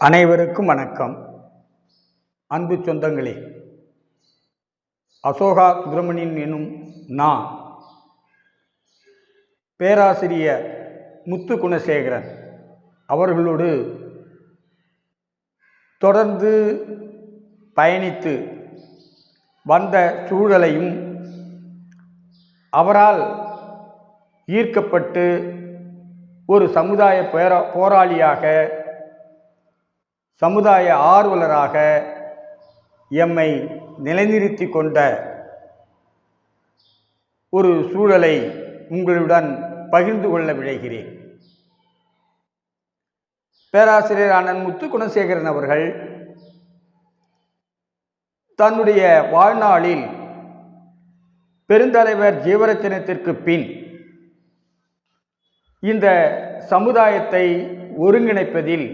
அனைவருக்கும் வணக்கம். அன்பு சொந்தங்களே அசோகா சுப்பிரமணியன் எனும் நான் பேராசிரியர் முத்து குணசேகரன் அவர்களோடு தொடர்ந்து பயணித்து வந்த சூழலையும் அவரால் ஈர்க்கப்பட்டு ஒரு சமுதாய பேரா போராளியாக சமுதாய ஆர்வலராக எம்மை நிலைநிறுத்தி கொண்ட ஒரு சூழலை உங்களுடன் பகிர்ந்து கொள்ள விழைகிறேன். பேராசிரியர் அண்ணன் முத்து குணசேகரன் அவர்கள் தன்னுடைய வாழ்நாளில் பெருந்தலைவர் ஜீவரத்தினத்திற்கு பின் இந்த சமுதாயத்தை ஒருங்கிணைப்பதில்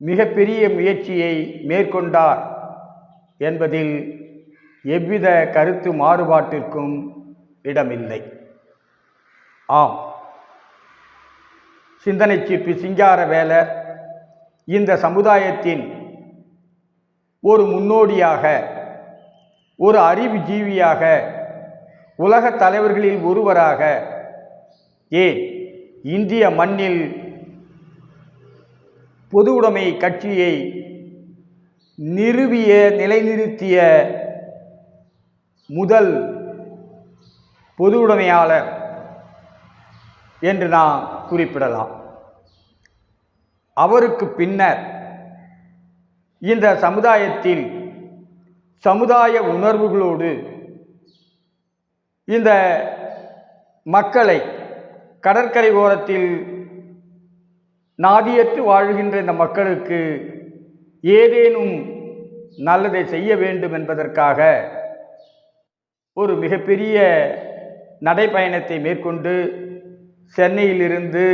மிகப்பெரிய முயற்சியை மேற்கொண்டார் என்பதில் எவ்வித கருத்து மாறுபாட்டிற்கும் இடமில்லை. ஆம். சிந்தனை சிற்பி சிங்காரவேலர் இந்த சமுதாயத்தின் ஒரு முன்னோடியாக ஒரு அறிவு ஜீவியாக உலக தலைவர்களில் ஒருவராக ஏன் இந்திய மண்ணில் பொது உடைமை கட்சியை நிறுவிய நிலைநிறுத்திய முதல் பொது உடைமையாளர் என்று நாம் குறிப்பிடலாம். அவருக்கு பின்னர் இந்த சமுதாயத்தில் சமுதாய உணர்வுகளோடு இந்த மக்களை கடற்கரை ஓரத்தில் நாதியற்று வாழ்கின்ற இந்த மக்களுக்கு ஏதேனும் நல்லதை செய்ய வேண்டும் என்பதற்காக ஒரு மிகப்பெரிய நடைப்பயணத்தை மேற்கொண்டு சென்னையிலிருந்து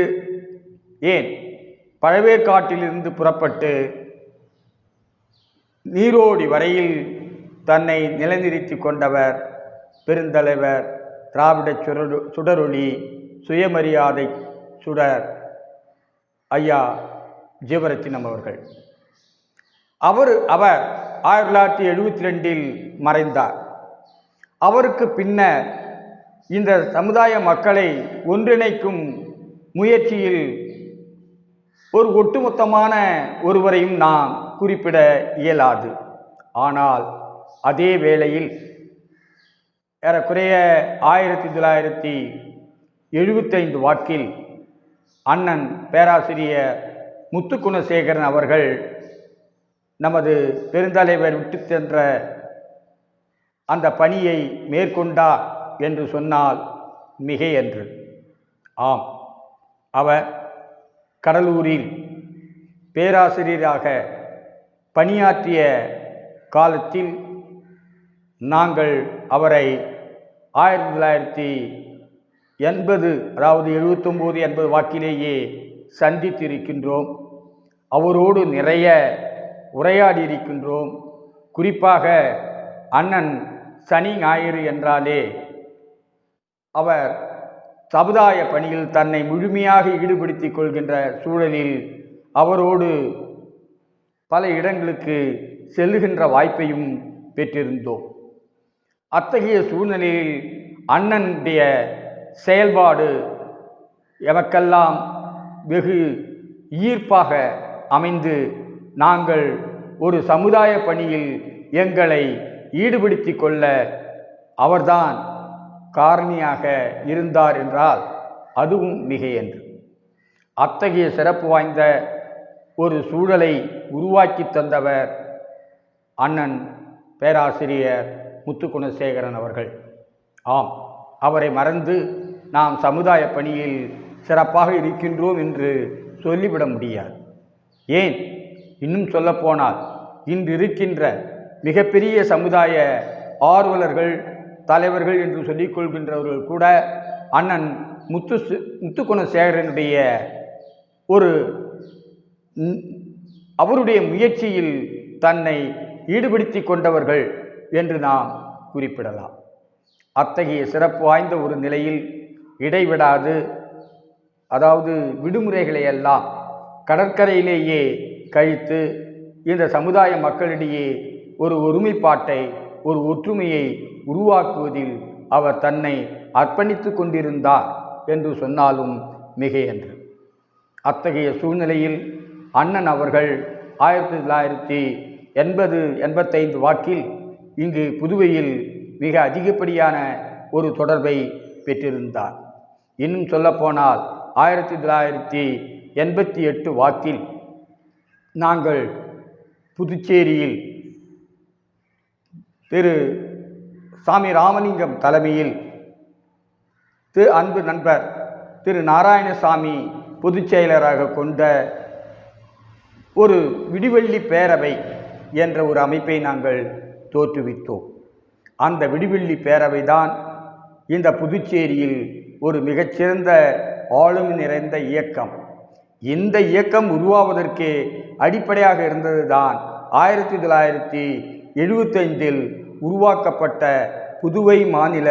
ஏன் பழவேற்காட்டிலிருந்து புறப்பட்டு நீரோடி வரையில் தன்னை நிலைநிறுத்தி கொண்டவர் பெருந்தலைவர் திராவிட சுடரு சுடரொளி சுயமரியாதை சுடர் ஐயா ஜீவரத்தினம் அவர்கள் அவர் அவர் ஆயிரத்தி தொள்ளாயிரத்தி எழுபத்தி ரெண்டில் மறைந்தார். அவருக்கு பின்னர் இந்த சமுதாய மக்களை ஒன்றிணைக்கும் முயற்சியில் ஒரு ஒட்டுமொத்தமான ஒருவரையும் நாம் குறிப்பிட இயலாது. ஆனால் அதே வேளையில் ஏறக்குறைய ஆயிரத்தி தொள்ளாயிரத்தி எழுபத்தைந்து வாக்கில் அண்ணன் பேராசிரியர் முத்துக்குணசேகரன் அவர்கள் நமது பெருந்தலைவர் விட்டு சென்ற அந்த பணியை மேற்கொண்டார் என்று சொன்னால் மிகையன்று. ஆம். அவர் கடலூரில் பேராசிரியராக பணியாற்றிய காலத்தில் நாங்கள் அவரை ஆயிரத்தி தொள்ளாயிரத்தி எண்பது அதாவது எழுபத்தொம்போது எண்பது வாக்கிலேயே சந்தித்திருக்கின்றோம். அவரோடு நிறைய உரையாடி இருக்கின்றோம். குறிப்பாக அண்ணன் சனி ஞாயிறு என்றாலே அவர் சமுதாய பணியில் தன்னை முழுமையாக ஈடுபடுத்திக் கொள்கின்ற சூழலில் அவரோடு பல இடங்களுக்கு செல்லுகின்ற வாய்ப்பையும் பெற்றிருந்தோம். அத்தகைய சூழ்நிலையில் அண்ணனுடைய செயல்பாடு எமக்கெல்லாம் வெகு ஈர்ப்பாக அமைந்து நாங்கள் ஒரு சமுதாய பணியில் எங்களை ஈடுபடுத்தி கொள்ள அவர்தான் காரணியாக இருந்தார் என்றால் அதுவும் மிகையன்று. அத்தகைய சிறப்பு வாய்ந்த ஒரு சூழலை உருவாக்கி தந்தவர் அண்ணன் பேராசிரியர் முத்துக்குணசேகரன் அவர்கள். ஆம் அவரை மறந்து நாம் சமுதாய பணியில் சிறப்பாக இருக்கின்றோம் என்று சொல்லிவிட முடியாது. ஏன்? இன்னும் சொல்லப்போனால் இன்று இருக்கின்ற மிகப்பெரிய சமுதாய ஆர்வலர்கள் தலைவர்கள் என்று சொல்லிக்கொள்கின்றவர்கள் கூட அண்ணன் முத்து முத்துக்குணசேகரனுடைய ஒரு அவருடைய முயற்சியில் தன்னை ஈடுபடுத்தி கொண்டவர்கள் என்று நாம் குறிப்பிடலாம். அத்தகைய சிறப்பு வாய்ந்த ஒரு நிலையில் இடைவிடாது. அதாவது விடுமுறைகளை எல்லாம் கடற்கரையிலேயே கழித்து இந்த சமுதாய மக்களிடையே ஒரு ஒருமைப்பாட்டை ஒரு ஒற்றுமையை உருவாக்குவதில் அவர் தன்னை அர்ப்பணித்து கொண்டிருந்தார் என்று சொன்னாலும் மிகையன்று. அத்தகைய சூழ்நிலையில் அண்ணன் அவர்கள் ஆயிரத்தி தொள்ளாயிரத்தி எண்பது எண்பத்தைந்து வாக்கில் இங்கு புதுவையில் மிக அதிகப்படியான ஒரு தொடர்பை பெற்றிருந்தார். இன்னும் சொல்லப்போனால் ஆயிரத்தி தொள்ளாயிரத்தி எண்பத்தி எட்டு வாக்கில் நாங்கள் புதுச்சேரியில் திரு சாமி ராமலிங்கம் தலைமையில் திரு அன்பு நண்பர் திரு நாராயணசாமி பொதுச் செயலராக கொண்ட ஒரு விடிவெள்ளி பேரவை என்ற ஒரு அமைப்பை நாங்கள் தோற்றுவித்தோம். அந்த விடிவெள்ளி பேரவை தான் இந்த புதுச்சேரியில் ஒரு மிகச்சிறந்த ஆளுமை நிறைந்த இயக்கம். இந்த இயக்கம் உருவாவதற்கு அடிப்படையாக இருந்தது தான் ஆயிரத்தி தொள்ளாயிரத்தி எழுபத்தைந்தில் உருவாக்கப்பட்ட புதுவை மாநில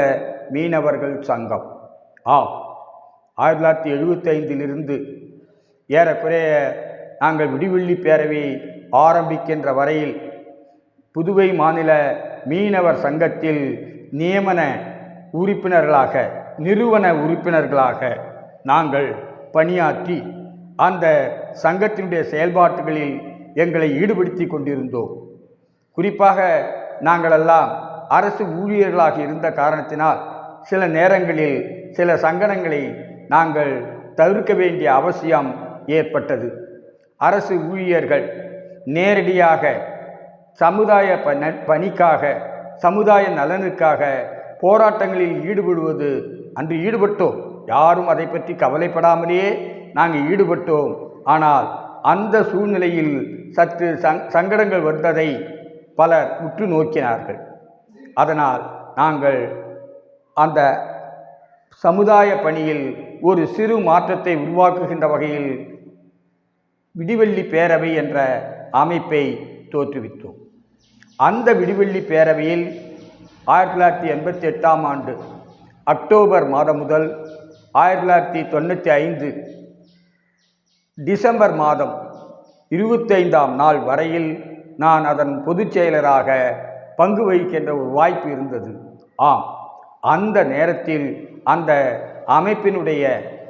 மீனவர்கள் சங்கம். ஆம் ஆயிரத்தி தொள்ளாயிரத்தி எழுபத்தைந்திலிருந்து ஏறக்குறைய நாங்கள் விடிவெள்ளி பேரவை ஆரம்பிக்கின்ற வரையில் புதுவை மாநில மீனவர் சங்கத்தில் நியமன உறுப்பினர்களாக நிறுவன உறுப்பினர்களாக நாங்கள் பணியாற்றி அந்த சங்கத்தினுடைய செயல்பாட்டுகளில் எங்களை ஈடுபடுத்தி கொண்டிருந்தோம். குறிப்பாக நாங்களெல்லாம் அரசு ஊழியர்களாக இருந்த காரணத்தினால் சில நேரங்களில் சில சங்கடங்களை நாங்கள் தவிர்க்க வேண்டிய அவசியம் ஏற்பட்டது. அரசு ஊழியர்கள் நேரடியாக சமுதாய பணிக்காக சமுதாய நலனுக்காக போராட்டங்களில் ஈடுபடுவது அன்று ஈடுபட்டோம். யாரும் அதை பற்றி கவலைப்படாமலேயே நாங்கள் ஈடுபட்டோம். ஆனால் அந்த சூழ்நிலையில் சற்று சங் சங்கடங்கள் வந்ததை பலர் உற்று நோக்கினார்கள். அதனால் நாங்கள் அந்த சமுதாய பணியில் ஒரு சிறு மாற்றத்தை உருவாக்குகின்ற வகையில் விடிவெள்ளி பேரவை என்ற அமைப்பை தோற்றுவித்தோம். அந்த விடிவெள்ளி பேரவையில் ஆயிரத்தி தொள்ளாயிரத்தி எண்பத்தி எட்டாம் ஆண்டு அக்டோபர் மாதம் முதல் ஆயிரத்தி தொள்ளாயிரத்தி தொண்ணூற்றி ஐந்து டிசம்பர் மாதம் இருபத்தைந்தாம் நாள் வரையில் நான் அதன் பொதுச் செயலராக பங்கு வகிக்கின்ற ஒரு வாய்ப்பு இருந்தது. ஆம் அந்த நேரத்தில் அந்த அமைப்பினுடைய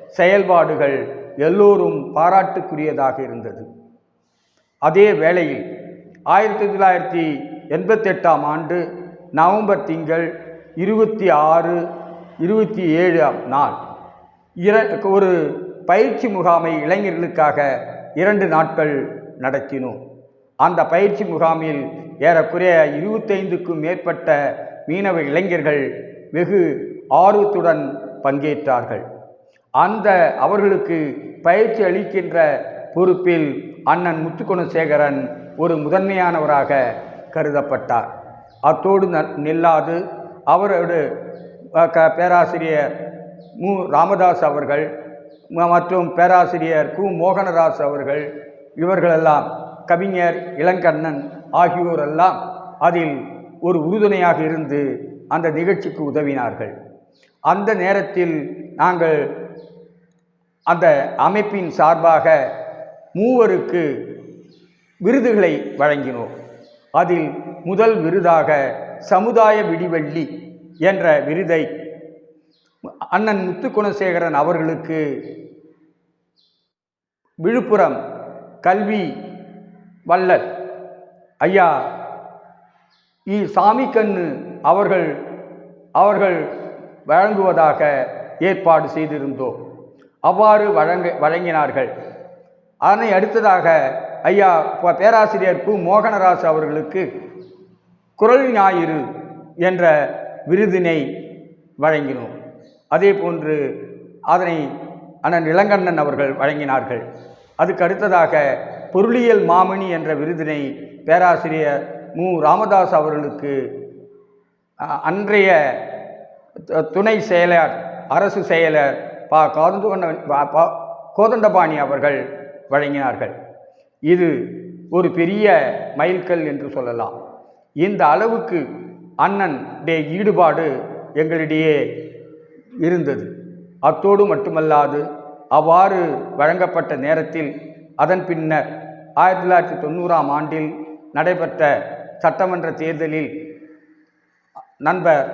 செயல்பாடுகள் எல்லோரும் பாராட்டுக்குரியதாக இருந்தது. அதே வேளையில் ஆயிரத்தி தொள்ளாயிரத்தி எண்பத்தெட்டாம் ஆண்டு நவம்பர் திங்கள் இருபத்தி ஆறு இருபத்தி ஏழாம் நாள். இர ஒரு பயிற்சி முகாமை இளைஞர்களுக்காக இரண்டு நாட்கள் நடத்தினோம். அந்த பயிற்சி முகாமில் ஏறக்குறைய இருபத்தைந்துக்கும் மேற்பட்ட மீனவ இளைஞர்கள் வெகு ஆர்வத்துடன் பங்கேற்றார்கள். அந்த அவர்களுக்கு பயிற்சி அளிக்கின்ற பொறுப்பில் அண்ணன் முத்துக்குணசேகரன் ஒரு முதன்மையானவராக கருதப்பட்டார். அத்தோடு நில்லாது அவரோடு க பேராசிரியர் மு. ராமதாஸ் அவர்கள் மற்றும் பேராசிரியர் கு. மோகனராஸ் அவர்கள் இவர்களெல்லாம் கவிஞர் இளங்கண்ணன் ஆகியோரெல்லாம் அதில் ஒரு உறுதுணையாக இருந்து அந்த நிகழ்ச்சிக்கு உதவினார்கள். அந்த நேரத்தில் நாங்கள் அந்த அமைப்பின் சார்பாக மூவருக்கு விருதுகளை வழங்கினோம். அதில் முதல் விருதாக சமுதாய விடிவெள்ளி என்ற விருதை அண்ணன் முத்துக்குணசேகரன் அவர்களுக்கு விழுப்புரம் கல்வி வல்லர் ஐயா இ சாமிக்கண்ணு அவர்கள் அவர்கள் வழங்குவதாக ஏற்பாடு செய்திருந்தோம். அவ்வாறு வழங்க வழங்கினார்கள். அதனை அடுத்ததாக ஐயா பேராசிரியர் கு. மோகனராஜ் அவர்களுக்கு குரல் ஞாயிறு என்ற விருதினை வழங்கினோம். அதே போன்று அதனை அண்ணன் இளங்கண்ணன் அவர்கள் வழங்கினார்கள். அதுக்கு அடுத்ததாக பொருளியல் மாமணி என்ற விருதினை பேராசிரியர் மு. ராமதாஸ் அவர்களுக்கு அன்றைய துணை செயலர் அரசு செயலர் பா. காதுகொண்ட கோதண்டபாணி அவர்கள் வழங்கினார்கள். இது ஒரு பெரிய மைல்கல் என்று சொல்லலாம். இந்த அளவுக்கு அண்ணன் டே ஈடுபாடு எங்களிடையே இருந்தது. அத்தோடு மட்டுமல்லாது அவ்வாறு வழங்கப்பட்ட நேரத்தில் அதன் பின்னர் ஆயிரத்தி தொள்ளாயிரத்தி தொண்ணூறாம் ஆண்டில் நடைபெற்ற சட்டமன்ற தேர்தலில் நண்பர்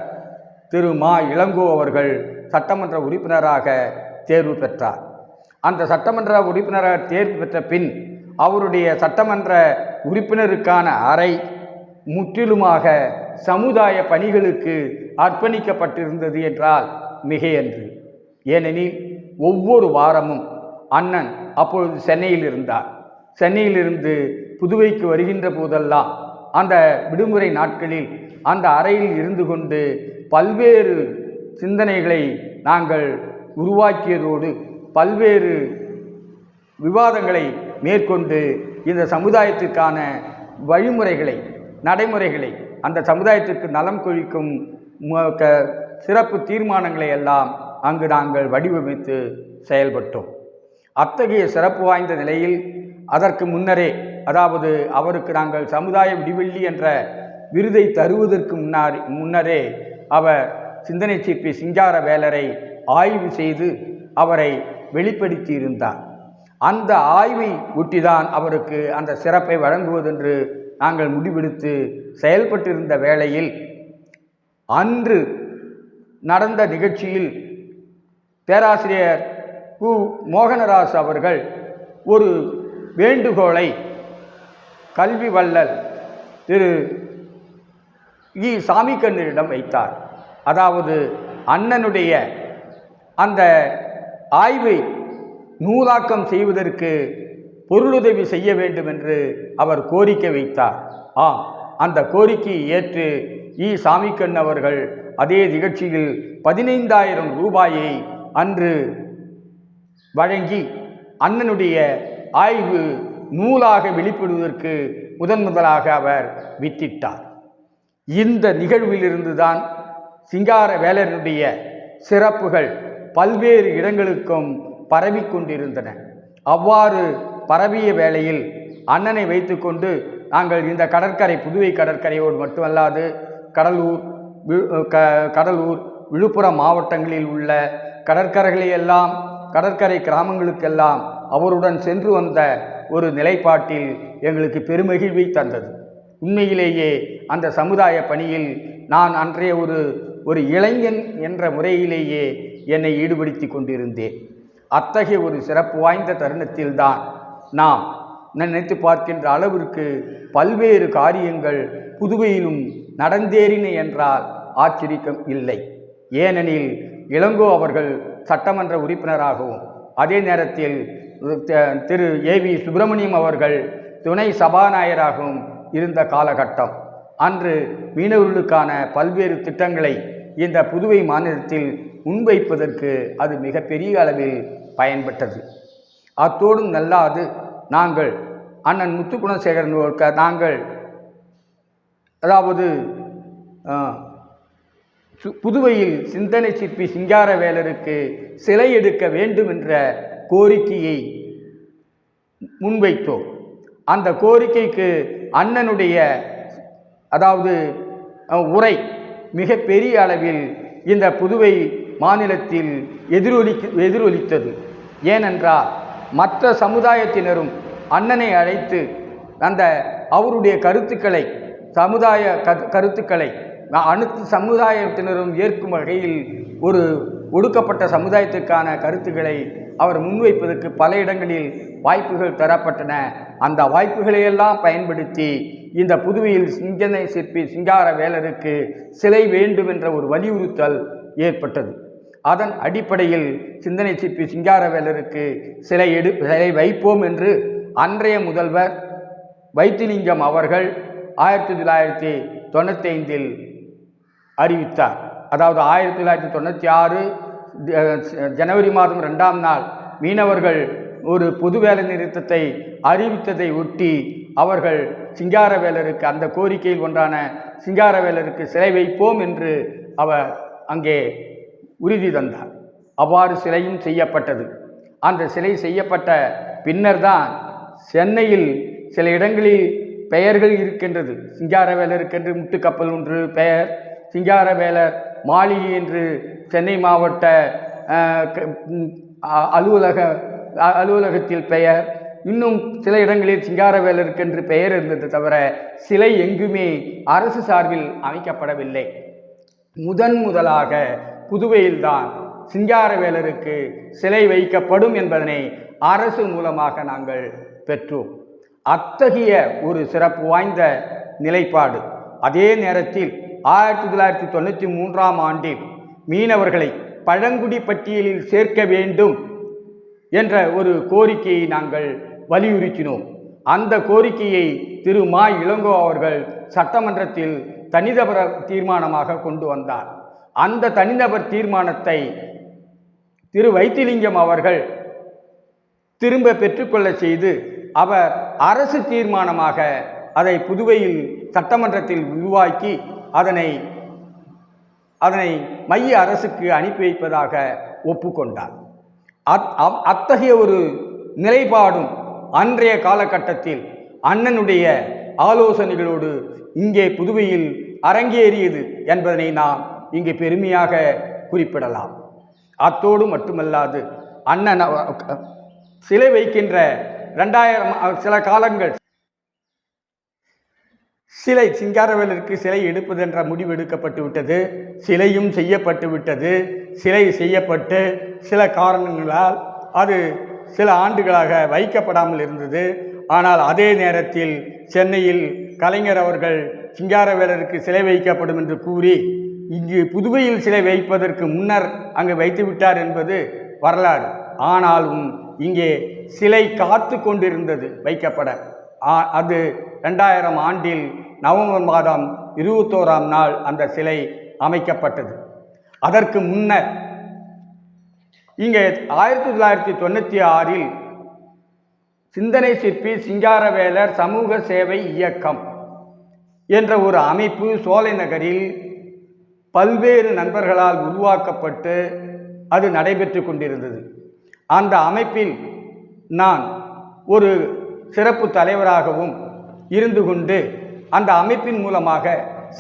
திரு மா இளங்கோ அவர்கள் சட்டமன்ற உறுப்பினராக தேர்வு பெற்றார். அந்த சட்டமன்ற உறுப்பினராக தேர்வு பெற்ற பின் அவருடைய சட்டமன்ற உறுப்பினருக்கான அறை முற்றிலுமாக சமுதாய பணிகளுக்கு அர்ப்பணிக்கப்பட்டிருந்தது என்றால் மிகையன்று. ஏனெனில் ஒவ்வொரு வாரமும் அண்ணன் அப்பொழுது சென்னையில் இருந்தார். சென்னையிலிருந்து புதுவைக்கு வருகின்ற போதெல்லாம் அந்த விடுமுறை நாட்களில் அந்த அறையில் இருந்து கொண்டு பல்வேறு சிந்தனைகளை நாங்கள் உருவாக்கியதோடு பல்வேறு விவாதங்களை மேற்கொண்டு இந்த சமுதாயத்திற்கான வழிமுறைகளை நடைமுறைகளை அந்த சமுதாயத்திற்கு நலம் கொழிக்கும் சிறப்பு தீர்மானங்களை எல்லாம் அங்கு நாங்கள் வடிவமைத்து செயல்பட்டோம். அத்தகைய சிறப்பு வாய்ந்த நிலையில் அதற்கு முன்னரே அதாவது அவருக்கு நாங்கள் சமுதாய விடிவெள்ளி என்ற விருதை தருவதற்கு முன்னாடி முன்னரே அவர் சிந்தனை சிற்பி சிங்கார வேலரை ஆய்வு செய்து அவரை வெளிப்படுத்தியிருந்தார் அந்த ஆய்வை ஒட்டிதான் அவருக்கு அந்த சிறப்பை வழங்குவதென்று நாங்கள் முடிவெடுத்து செயல்பட்டிருந்த வேளையில் அன்று நடந்த நிகழ்ச்சியில் பேராசிரியர் கு. மோகனராஜ் அவர்கள் ஒரு வேண்டுகோளை கல்வி வள்ளல் திரு. இ. சாமிக்கண்ணரிடம் வைத்தார். அதாவது அண்ணனுடைய அந்த ஆய்வை நூலாக்கம் செய்வதற்கு பொருளுதவி செய்ய வேண்டும் என்று அவர் கோரிக்கை வைத்தார். ஆ அந்த கோரிக்கையை ஏற்று இ. சாமிக்கண் அவர்கள் அதே நிகழ்ச்சியில் பதினைந்தாயிரம் ரூபாயை அன்று வழங்கி அண்ணனுடைய ஆய்வு நூலாக வெளிப்படுவதற்கு முதன் முதலாக அவர் வித்திட்டார். இந்த நிகழ்விலிருந்து தான் சிங்கார வேலனுடைய சிறப்புகள் பல்வேறு இடங்களுக்கும் பரவிக் கொண்டிருந்தன அவ்வாறு பரவிய வேளையில் அண்ணனை வைத்துக்கொண்டு நாங்கள் இந்த கடற்கரை புதுவை கடற்கரையோடு மட்டுமல்லாது கடலூர் க கடலூர் விழுப்புரம் மாவட்டங்களில் உள்ள கடற்கரைகளையெல்லாம் கடற்கரை கிராமங்களுக்கெல்லாம் அவருடன் சென்று வந்த ஒரு நிலைப்பாட்டில் எங்களுக்கு பெருமகிழ்வை தந்தது. உண்மையிலேயே அந்த சமுதாய பணியில் நான் அன்றைய ஒரு ஒரு இளைஞன் என்ற முறையிலேயே என்னை ஈடுபடுத்தி கொண்டிருந்தேன். அத்தகைய ஒரு சிறப்பு வாய்ந்த தருணத்தில்தான் நாம் நினைத்து பார்க்கின்ற அளவிற்கு பல்வேறு காரியங்கள் புதுவையிலும் நடந்தேறின என்றால் ஆச்சரியம் இல்லை. ஏனெனில் இளங்கோ அவர்கள் சட்டமன்ற உறுப்பினராகவும் அதே நேரத்தில் திரு ஏ வி சுப்பிரமணியம் அவர்கள் துணை சபாநாயகராகவும் இருந்த காலகட்டம். அன்று மீனவர்களுக்கான பல்வேறு திட்டங்களை இந்த புதுவை மாநிலத்தில் முன்வைப்பதற்கு அது மிகப்பெரிய அளவில் பயன்பட்டது. அத்தோடும் நல்லாது நாங்கள் அண்ணன் முத்துக்குணசேகரன் அவர்கள் நாங்கள் அதாவது புதுவையில் சிந்தனை சிற்பி சிங்காரவேலருக்கு சிலை எடுக்க வேண்டும் என்ற கோரிக்கையை முன்வைத்தோம். அந்த கோரிக்கைக்கு அண்ணனுடைய அதாவது உரை மிக பெரிய அளவில் இந்த புதுவை மாநிலத்தில் எதிரொலி எதிரொலித்தது. ஏனென்றால் மற்ற சமுதாயத்தினரும் அண்ணனை அழைத்து அந்த அவருடைய கருத்துக்களை சமுதாய கருத்துக்களை அனைத்து சமுதாயத்தினரும் ஏற்கும் வகையில் ஒரு ஒடுக்கப்பட்ட சமுதாயத்திற்கான கருத்துக்களை அவர் முன்வைப்பதற்கு பல இடங்களில் வாய்ப்புகள் தரப்பட்டன. அந்த வாய்ப்புகளையெல்லாம் பயன்படுத்தி இந்த புதுவையில் சிங்கனை சிற்பி சிங்கார வேலருக்கு சிலை வேண்டும் என்ற ஒரு வலியுறுத்தல் ஏற்பட்டது. அதன் அடிப்படையில் சிந்தனை சிற்பி சிங்கார வேலருக்கு சிலை எடு சிலை வைப்போம் என்று அன்றைய முதல்வர் வைத்திலிங்கம் அவர்கள் ஆயிரத்தி தொள்ளாயிரத்தி தொண்ணூற்றி ஐந்தில் அறிவித்தார். அதாவது ஆயிரத்தி தொள்ளாயிரத்தி தொண்ணூற்றி ஆறு ஜனவரி மாதம் ரெண்டாம் நாள் மீனவர்கள் ஒரு பொது வேலை நிறுத்தத்தை அறிவித்ததை ஒட்டி அவர்கள் சிங்காரவேலருக்கு அந்த கோரிக்கையில் ஒன்றான சிங்காரவேலருக்கு சிலை வைப்போம் என்று அவர் அங்கே உறுதி தந்தார். அவ்வாறு சிலையும் செய்யப்பட்டது. அந்த சிலை செய்யப்பட்ட பின்னர்தான் சென்னையில் சில இடங்களில் பெயர்கள் இருக்கின்றது. சிங்காரவேலருக்கென்று முட்டுக்கப்பல் ஒன்று பெயர் சிங்காரவேலர் மாளிகை என்று சென்னை மாவட்ட க- அ- அலுவலக அலுவலகத்தில் பெயர். இன்னும் சில இடங்களில் சிங்காரவேலருக்கு என்று பெயர் இருந்தது தவிர சிலை எங்குமே அரசு சார்பில் அமைக்கப்படவில்லை. முதன் முதலாக புதுவையில்தான் சிங்காரவேலருக்கு சிலை வைக்கப்படும் என்பதனை அரசு மூலமாக நாங்கள் பெற்றோம் அத்தகைய ஒரு சிறப்பு வாய்ந்த நிலைப்பாடு. அதே நேரத்தில் ஆயிரத்தி தொள்ளாயிரத்தி தொண்ணூற்றி மூன்றாம் ஆண்டில் மீனவர்களை பழங்குடி பட்டியலில் சேர்க்க வேண்டும் என்ற ஒரு கோரிக்கையை நாங்கள் வலியுறுத்தினோம். அந்த கோரிக்கையை திரு மா இளங்கோ அவர்கள் சட்டமன்றத்தில் தனிநபர தீர்மானமாக கொண்டு வந்தார். அந்த தனிநபர் தீர்மானத்தை திரு வைத்திலிங்கம் அவர்கள் திரும்ப பெற்றுக்கொள்ள செய்து அவர் அரசு தீர்மானமாக அதை புதுவையில் சட்டமன்றத்தில் உருவாக்கி அதனை அதனை மைய அரசுக்கு அனுப்பி வைப்பதாக ஒப்புக்கொண்டார். அத்- அத்தகைய ஒரு நிலைப்பாடும் அன்றைய காலகட்டத்தில் அண்ணனுடைய ஆலோசனைகளோடு இங்கே புதுவையில் அரங்கேறியது என்பதனை நாம் இங்கே பெருமையாக குறிப்பிடலாம். அத்தோடு மட்டுமல்லாது அண்ணன் அவ- சிலை வைக்கின்ற ரெண்டாயிரம் சில காலங்கள். சிலை சிங்காரவேலருக்கு சிலை எடுப்பதென்ற முடிவு எடுக்கப்பட்டு விட்டது. சிலையும் செய்யப்பட்டு விட்டது. சிலை செய்யப்பட்டு சில காரணங்களால் அது சில ஆண்டுகளாக வைக்கப்படாமல் இருந்தது. ஆனால் அதே நேரத்தில் சென்னையில் கலைஞர் அவர்கள் சிங்காரவேலருக்கு சிலை வைக்கப்படும் என்று கூறி இங்கு புதுவையில் சிலை வைப்பதற்கு முன்னர் அங்கு வைத்து விட்டார் என்பது வரலாறு. ஆனாலும் இங்கே சிலை காத்து கொண்டிருந்தது வைக்கப்பட. அது ரெண்டாயிரம் ஆண்டில் நவம்பர் மாதம் இருபத்தோராம் நாள் அந்த சிலை அமைக்கப்பட்டது. அதற்கு முன்னர் இங்கே ஆயிரத்தி தொள்ளாயிரத்தி தொண்ணூற்றி ஆறில் சிந்தனை சிற்பி சிங்காரவேலர் சமூக சேவை இயக்கம் என்ற ஒரு அமைப்பு சோலை நகரில் பல்வேறு நண்பர்களால் உருவாக்கப்பட்டு அது நடைபெற்று கொண்டிருந்தது. அந்த அமைப்பில் நான் ஒரு சிறப்பு தலைவராகவும் இருந்து கொண்டு அந்த அமைப்பின் மூலமாக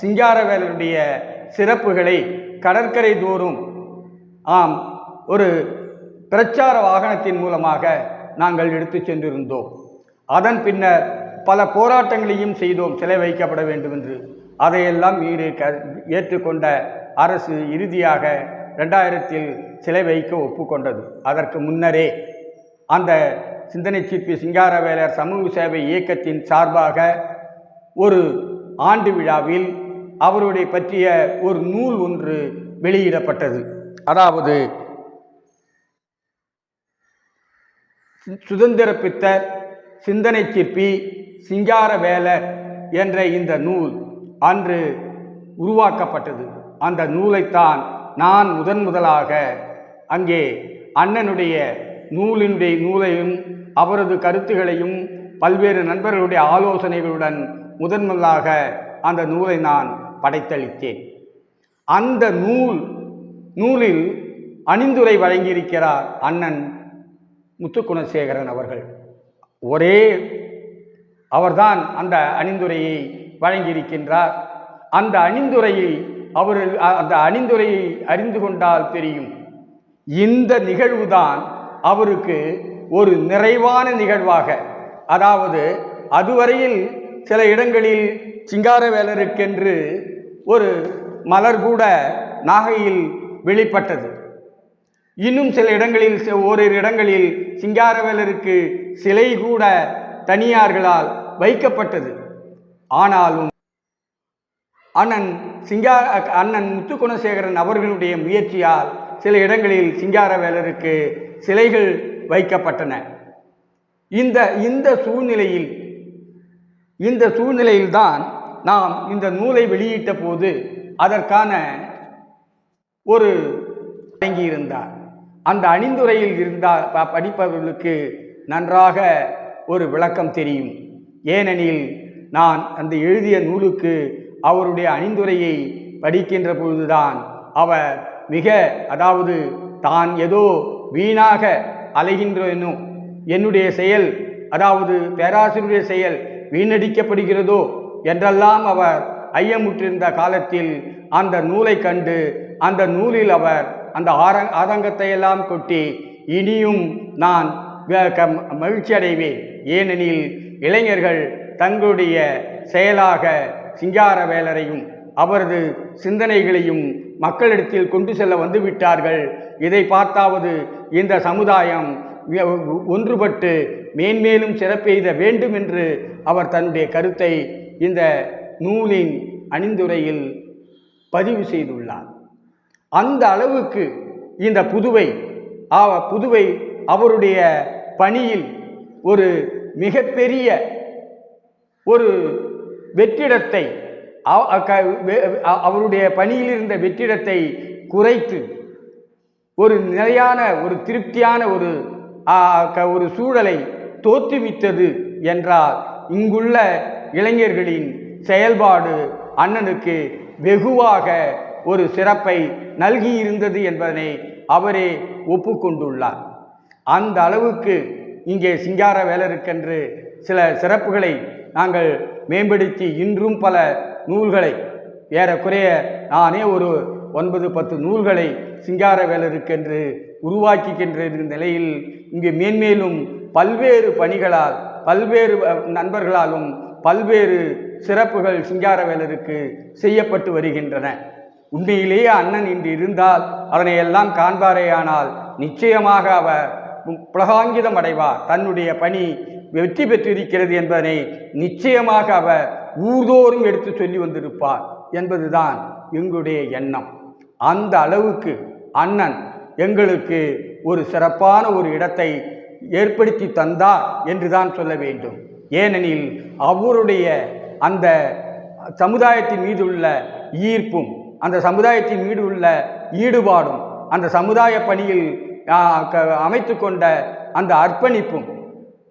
சிங்காரவேலருடைய சிறப்புகளை கடற்கரை தோறும் ஆம் ஒரு பிரச்சார வாகனத்தின் மூலமாக நாங்கள் எடுத்து சென்றிருந்தோம். அதன் பின்னர் பல போராட்டங்களையும் செய்தோம் சிலை வைக்கப்பட வேண்டும் என்று அதையெல்லாம் க ஏற்றுக்கொண்ட அரசு இறுதியாக ரெண்டாயிரத்தில் சிலை வைக்க ஒப்புக்கொண்டது. அதற்கு முன்னரே அந்த சிந்தனை சிற்பி சிங்காரவேலர் சமூக சேவை இயக்கத்தின் சார்பாக ஒரு ஆண்டு விழாவில் அவருடைய பற்றிய ஒரு நூல் ஒன்று வெளியிடப்பட்டது. அதாவது சு- சுதந்திர பித்தர் சிந்தனை சிற்பி சிங்காரவேலர் என்ற இந்த நூல் அன்று உருவாக்கப்பட்டது. அந்த நூலைத்தான் நான் முதன் முதலாக அங்கே அண்ணனுடைய நூலினுடைய நூலையும் அவரது கருத்துகளையும் பல்வேறு நண்பர்களுடைய ஆலோசனைகளுடன் முதன் முதலாக அந்த நூலை நான் படைத்தளித்தேன். அந்த நூல் நூலில் அணிந்துரை வழங்கியிருக்கிறார் அண்ணன் முத்துக்குணசேகரன் அவர்கள். ஒரே அவர்தான் அந்த அணிந்துரையை வழங்கியிருக்கின்றார். அந்த அணிந்துரையை அவர் அந்த அணிந்துரையை அறிந்து கொண்டால் தெரியும். இந்த நிகழ்வுதான் அவருக்கு ஒரு நிறைவான நிகழ்வாக. அதாவது அதுவரையில் சில இடங்களில் சிங்காரவேலருக்கென்று ஒரு மலர் கூட நாகையில் வெளிப்பட்டது. இன்னும் சில இடங்களில் ஓரிரு இடங்களில் சிங்காரவேலருக்கு சிலை கூட தனியார்களால் வைக்கப்பட்டது. ஆனாலும் அண்ணன் சிங்கா அண்ணன் முத்துக்குணசேகரன் அவர்களுடைய முயற்சியால் சில இடங்களில் சிங்காரவேலருக்கு சிலைகள் வைக்கப்பட்டன. இந்த இந்த சூழ்நிலையில் இந்த சூழ்நிலையில்தான் நாம் இந்த நூலை வெளியிட்ட போது அதற்கான ஒரு வழங்கியிருந்தார். அந்த அணிந்துரையில் இருந்தால் ப- படிப்பவர்களுக்கு நன்றாக ஒரு விளக்கம் தெரியும். ஏனெனில் நான் அந்த எழுதிய நூலுக்கு அவருடைய அணிந்துரையை படிக்கின்ற பொழுதுதான் அவர் மிக அதாவது தான் ஏதோ வீணாக அலைகின்றேனோ என்னுடைய செயல் அதாவது பேராசிரியருடைய செயல் வீணடிக்கப்படுகிறதோ என்றெல்லாம் அவர் ஐயமுற்றிருந்த காலத்தில் அந்த நூலை கண்டு அந்த நூலில் அவர் அந்த ஆரங் ஆதங்கத்தை எல்லாம் கொட்டி இனியும் நான் க- மகிழ்ச்சி அடைவேன் ஏனெனில் இளைஞர்கள் தங்களுடைய செயலாக சிங்கார வேலரையும் அவரது சிந்தனைகளையும் மக்களிடத்தில் கொண்டு செல்ல வந்துவிட்டார்கள். இதை பார்த்தாவது இந்த சமுதாயம் ஒன்றுபட்டு மேன்மேலும் சிறப்பெய்த வேண்டும் என்று அவர் தன்னுடைய கருத்தை இந்த நூலின் அணிந்துரையில் பதிவு செய்துள்ளார். அந்த அளவுக்கு இந்த புதுவை புதுவை அவருடைய பணியில் ஒரு மிகப்பெரிய ஒரு வெற்றிடத்தை வெ- அவருடைய பணியில் இருந்த வெற்றிடத்தை குறைத்து ஒரு நிலையான ஒரு திருப்தியான ஒரு க- ஒரு சூழலை தோற்றுவித்தது என்றால் இங்குள்ள இளைஞர்களின் செயல்பாடு அண்ணனுக்கு வெகுவாக ஒரு சிறப்பை நல்கியிருந்தது என்பதனை அவரே ஒப்புக்கொண்டுள்ளார். அந்த அளவுக்கு இங்கே சிங்கார வேலருக்கென்று சில சிறப்புகளை நாங்கள் மேம்படுத்தி இன்றும் பல நூல்களை ஏறக்குறைய நானே ஒரு ஒன்பது பத்து நூல்களை சிங்காரவேலருக்கென்று உருவாக்கிக்கின்ற நிலையில் இங்கு மேன்மேலும் பல்வேறு பணிகளால் பல்வேறு நண்பர்களாலும் பல்வேறு சிறப்புகள் சிங்காரவேலருக்கு செய்யப்பட்டு வருகின்றன. உண்மையிலேயே அண்ணன் இன்று இருந்தால் அதனை எல்லாம் காண்பாரேயானால் நிச்சயமாக அவர் புலகாங்கிதம் அடைவார். தன்னுடைய பணி வெற்றி பெற்றிருக்கிறது என்பதனை நிச்சயமாக அவர் ஊர்தோறும் எடுத்து சொல்லி வந்திருப்பார் என்பதுதான் எங்களுடைய எண்ணம். அந்த அளவுக்கு அண்ணன் எங்களுக்கு ஒரு சிறப்பான ஒரு இடத்தை ஏற்படுத்தி தந்தார் என்றுதான் சொல்ல வேண்டும். ஏனெனில் அவருடைய அந்த சமுதாயத்தின் மீது உள்ள ஈர்ப்பும் அந்த சமுதாயத்தின் மீது உள்ள ஈடுபாடும் அந்த சமுதாய பணியில் அமைத்து கொண்ட அந்த அர்ப்பணிப்பும்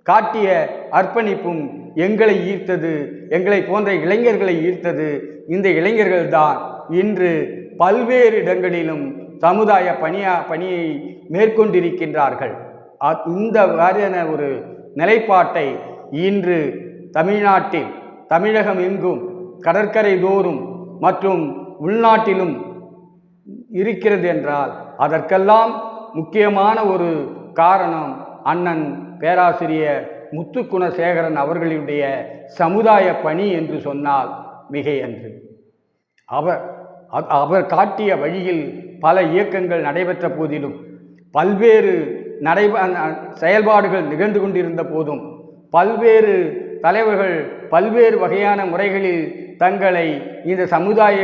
காட்டிய அர்ப்பணிப்பும் எங்களை ஈர்த்தது எங்களை போன்ற இளைஞர்களை ஈர்த்தது. இந்த இளைஞர்கள்தான் இன்று பல்வேறு இடங்களிலும் சமுதாய பணியா பணியை மேற்கொண்டிருக்கின்றார்கள். அ- இந்த மாதிரியான ஒரு நிலைப்பாட்டை இன்று தமிழ்நாட்டில் தமிழகம் எங்கும் கடற்கரை தோறும் மற்றும் உள்நாட்டிலும் இருக்கிறது என்றால் அதற்கெல்லாம் முக்கியமான ஒரு காரணம் அண்ணன் பேராசிரியர் முத்துக்குணசேகரன் அவர்களுடைய சமுதாய பணி என்று சொன்னால் மிகையன்று. அவர் அவர் காட்டிய வழியில் பல இயக்கங்கள் நடைபெற்ற போதிலும் பல்வேறு நடை செயல்பாடுகள் நிகழ்ந்து கொண்டிருந்த போதும் பல்வேறு தலைவர்கள் பல்வேறு வகையான முறைகளில் தங்களை இந்த சமுதாய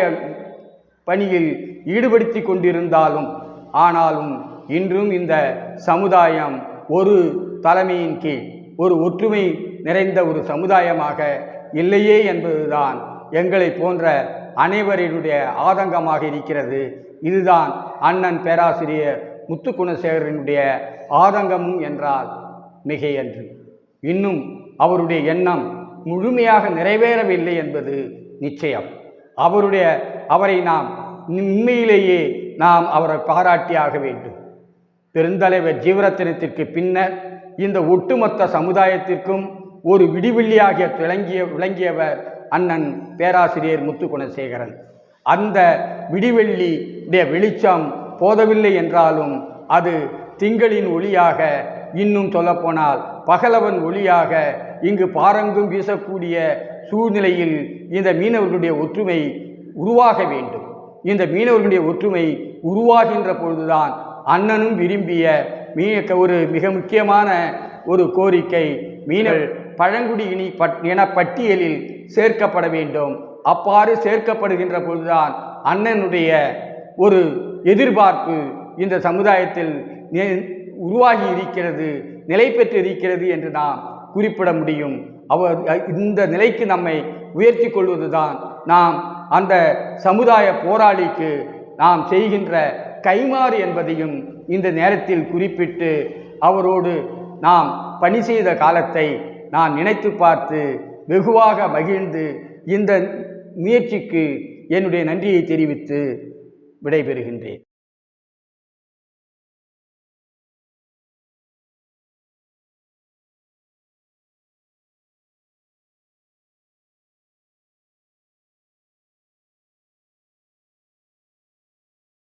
பணியில் ஈடுபடுத்தி கொண்டிருந்தாலும் ஆனாலும் இன்றும் இந்த சமுதாயம் ஒரு தலைமையின் கீழ் ஒரு ஒற்றுமை நிறைந்த ஒரு சமுதாயமாக இல்லையே என்பதுதான் எங்களை போன்ற அனைவரினுடைய ஆதங்கமாக இருக்கிறது. இதுதான் அண்ணன் பேராசிரியர் முத்துக்குணசேகரனுடைய ஆதங்கமும் என்றால் மிகையன்று. இன்னும் அவருடைய எண்ணம் முழுமையாக நிறைவேறவில்லை என்பது நிச்சயம். அவருடைய அவரை நாம் உண்மையிலேயே நாம் அவரை பாராட்டியாக வேண்டும். பெருந்தலைவர் ஜீவரத்தினத்திற்கு பின்னர் இந்த ஒட்டுமொத்த சமுதாயத்திற்கும் ஒரு விடிவெள்ளியாக விளங்கிய விளங்கியவர் அண்ணன் பேராசிரியர் முத்துகுணசேகரன் அந்த விடிவெள்ளியுடைய வெளிச்சம் போதவில்லை என்றாலும் அது திங்களின் ஒளியாக இன்னும் சொல்லப்போனால் பகலவன் ஒளியாக இங்கு பாரங்கும் வீசக்கூடிய சூழ்நிலையில் இந்த மீனவர்களுடைய ஒற்றுமை உருவாக வேண்டும். இந்த மீனவர்களுடைய ஒற்றுமை உருவாகின்ற பொழுதுதான் அண்ணனும் விரும்பிய மீ ஒரு மிக முக்கியமான ஒரு கோரிக்கை. மீனவர்கள் பழங்குடி இனி பட் என பட்டியலில் சேர்க்கப்பட வேண்டும். அவ்வாறு சேர்க்கப்படுகின்ற பொழுதுதான் அண்ணனுடைய ஒரு எதிர்பார்ப்பு இந்த சமுதாயத்தில் உருவாகி இருக்கிறது நிலை பெற்று இருக்கிறது என்று நாம் குறிப்பிட முடியும். அவர் இந்த நிலைக்கு நம்மை உயர்த்தி கொள்வதுதான் நாம் அந்த சமுதாய போராளிக்கு நாம் செய்கின்ற கைமாறு என்பதையும் இந்த நேரத்தில் குறிப்பிட்டு அவரோடு நாம் பணி செய்த காலத்தை நான் நினைத்து பார்த்து வெகுவாக மகிழ்ந்து இந்த முயற்சிக்கு என்னுடைய நன்றியை தெரிவித்து விடைபெறுகின்றேன்.